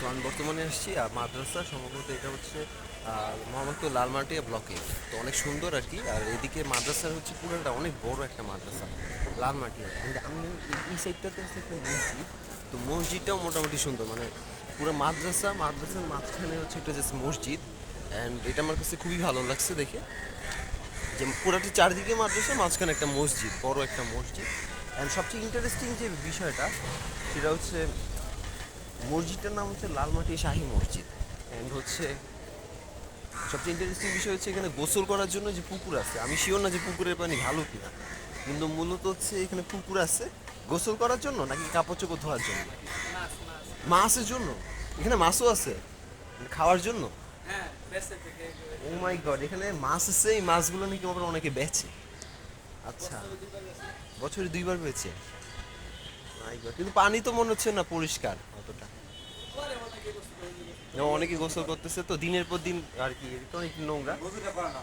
তো আমি বর্তমানে এসেছি মাদ্রাসা সম্ভবত এটা হচ্ছে মোহাম্মদপুর লালমাটিয়া ব্লকে। তো অনেক সুন্দর আর কি, আর এদিকে মাদ্রাসার হচ্ছে পুরোটা অনেক বড় একটা মাদ্রাসা, লালমাটিয়া। আমি এই- এই সাইডটাতে হচ্ছে একটা মসজিদ, তো মসজিদটাও মোটামুটি সুন্দর মানে পুরো মাদ্রাসা, মাদ্রাসার মাঝখানে হচ্ছে একটা জাস্ট মসজিদ অ্যান্ড এটা আমার কাছে খুবই ভালো লাগছে দেখে। যে পুরাটি চারদিকে মাদ্রাসা, মাঝখানে একটা মসজিদ, বড় একটা মসজিদ। অ্যান্ড সবচেয়ে ইন্টারেস্টিং যে বিষয়টা, সেটা হচ্ছে মসজিদটার নাম হচ্ছে লালমাটি শাহী মসজিদ। অ্যান্ড হচ্ছে সবচেয়ে ইন্টারেস্টিং বিষয় হচ্ছে এখানে গোসল করার জন্য যে পুকুর আছে, আমি শিওর না যে পুকুরের পানি ভালো কিনা। কিন্তু মূলত হচ্ছে এখানে পুকুর আছে, গোসল করার জন্য নাকি কাপড় চোপড় ধোয়ার জন্য? মাছের জন্য। এখানে মাছও আছে, খাওয়ার জন্য? ও মাই গড এখানে মাছ আছে, এই মাছগুলো নাকি আবার অনেকে বেচে। আচ্ছা বছরে দুইবার বেচে। কিন্তু পানি তো মনে হচ্ছে না পরিষ্কার। অতটা অনেকে গোসল করতেছে তো দিনের পর দিন আর কি তো অনেক নোংরা। হুজুরা করে না।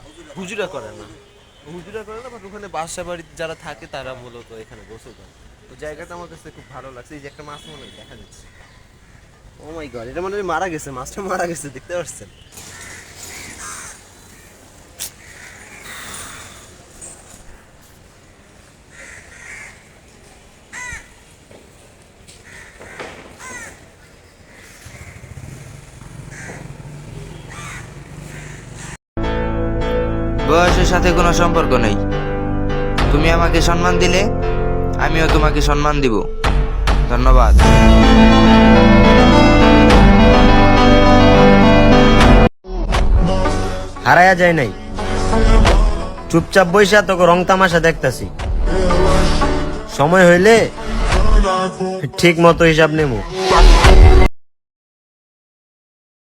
হুজুরা করে না বাট ওখানে বাসা বাড়ি যারা থাকে তারা মূলত এখানে গোসল করে। তো জায়গাটা আমার কাছে খুব ভালো লাগছে। এই যে একটা মাছ মনে দেখা যাচ্ছে। ও মাই গড এটা মানে মারা গেছে, মাছটা মারা গেছে, দেখতে পাচ্ছেন? বয়সের সাথে কোনো সম্পর্ক নেই। তুমি আমাকে সম্মান দিলে, আমিও তোমাকে সম্মান দিব। ধন্যবাদ। হারায়া যায় নাই। চুপচাপ বইসা তোকে রং তামাশা দেখতাছি। সময় হইলে ঠিক মতো হিসাব নেব